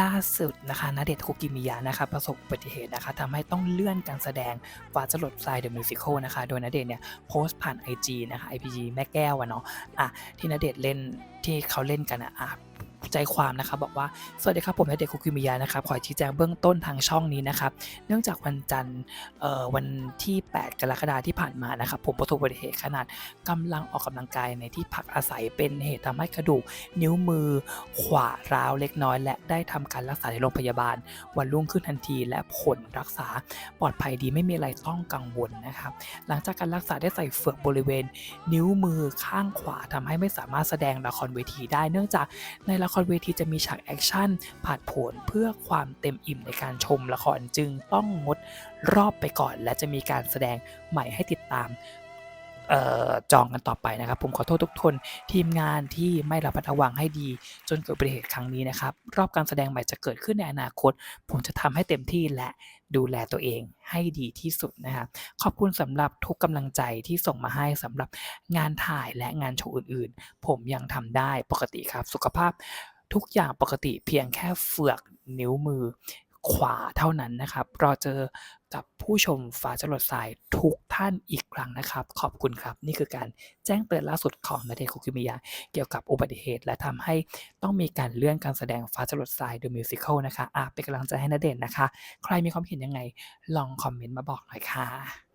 ล่าสุดนะคะณเดชน์คุกิมิยะนะคะประสบอุบัติเหตุนะคะทำให้ต้องเลื่อนการแสดงฟ้าจลดทรายเดอะมิวสิคลนะคะ โดยณเดชเนี่ยโพสต์ผ่าน IG นะคะ IPG แม่แก้วอะเนาะอะที่ณเดชเล่นที่เขาเล่นกันอะอะ ใจความนะคะบอกว่า สวัสดีครับผมณเดชน์คุกิมิยะนะครับขอชี้แจงเบื้องต้นทางช่องนี้นะครับเนื่องจากวันจันทร์วันที่ 8 กรกฎาคมที่ผ่านมานะครับผมประสบอุบัติเหตุขนาดกำลังออกกำลังกายในที่พักอาศัยเป็นเหตุทำให้กระดูก นิ้วมือ ขวาร้าวเล็กน้อย และได้ทำการรักษาในโรงพยาบาล วันรุ่งขึ้นทันที และผลรักษาปลอดภัยดีไม่มีอะไรต้องกังวลนะครับหลังจากการรักษาได้ใส่เฟือกบริเวณ นิ้วมือข้างขวาทำให้ไม่สามารถแสดงละครเวทีได้ เนื่องจากในละครเวทีจะมีฉากแอคชั่นผ่านผลเพื่อความเต็มอิ่มในการชมละครจึงต้องงดรอบไปก่อน และจะมีการแสดงใหม่ให้ติดตาม จองกันต่อไปนะครับ ผมขอโทษทุกคนทีมงานที่ไม่ระมัดระวังให้ดี จนเกิดอุบัติเหตุครั้งนี้นะครับ รอบการแสดงใหม่จะเกิดขึ้นในอนาคต ผมจะทำให้เต็มที่และดูแลตัวเองให้ดีที่สุดนะครับขอบคุณสำหรับทุกกำลังใจที่ส่งมาให้สำหรับงานถ่ายและงานโชว์อื่น ๆ ผมยังทำได้ปกติครับ สุขภาพทุกอย่างปกติเพียงแค่เฟือกนิ้วมือ ขวาเท่านั้นนะครับ รอเจอกับผู้ชมฟ้าจรดสายทุกท่านอีกครั้งนะครับ ขอบคุณครับ นี่คือการแจ้งเตือนล่าสุดของนาเดชน์คุกิมิยะเกี่ยวกับอุบัติเหตุ และทำให้ต้องมีการเลื่อนการแสดงฟ้าจรดสายเดอะมิวสิควลนะคะอะเป็นกำลังใจให้นาเดชน์นะคะ ใครมีความเห็นยังไง ลองคอมเมนต์มาบอกหน่อยค่ะ